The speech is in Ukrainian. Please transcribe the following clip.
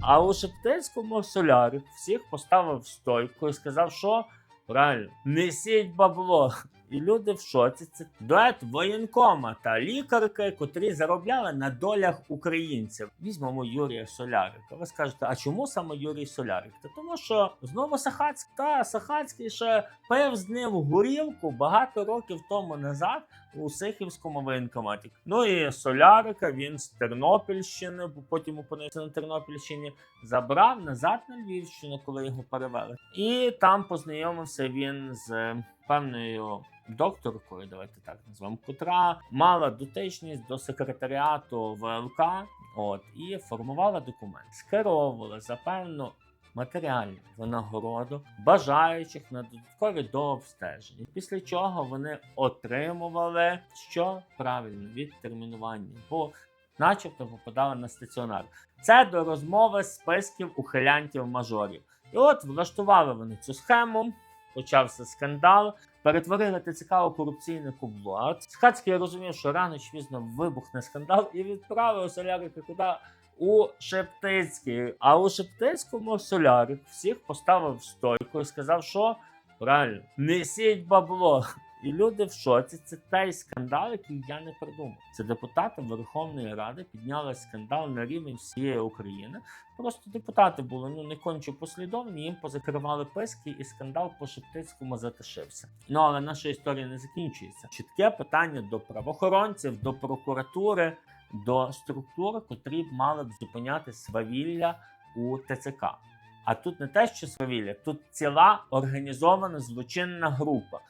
А у Шептицькому солярі всіх поставив стойку і сказав, що правильно, несіть бабло. І люди в шоці. Це дует воєнкома та лікарки, котрі заробляли на долях українців. Візьмемо Юрія Солярика. Ви скажете, а чому саме Юрій Солярик? Та тому що знову Сахацький та Сахацький ще пив з ним горілку багато років тому назад у Сихівському воєнкоматі. Ну і Солярика він з Тернопільщини, бо потім опинився на Тернопільщині, забрав назад на Львівщину, коли його перевели. І там познайомився він з певною докторкою, давайте так назвемо, котра мала дотичність до секретаріату ВЛК, от і формувала документ, скеровувала за певну матеріальну винагороду бажаючих на додаткові дообстеження. Після чого вони отримували що правильно відтермінування, бо начебто попадали на стаціонар. Це до розмови списків ухилянтів-мажорів. І от влаштували вони цю схему. Почався скандал, перетворили ТЦК у корупційне кубло. Схацький розумів, що рано чи пізно вибухне скандал і відправив Солярика куди у Шептицький. А у Шептицькому Солярик всіх поставив стойку і сказав, що правильно, несіть бабло. І люди в шоці. Це той скандал, який я не придумав. Це депутати Верховної Ради підняли скандал на рівень всієї України. Просто депутати були ну не конче послідовні, їм позакривали писки, і скандал по Шептицькому затишився. Ну але наша історія не закінчується. Чітке питання до правоохоронців, до прокуратури, до структур, котрі б мали б зупиняти свавілля у ТЦК. А тут не те, що свавілля, тут ціла організована злочинна група.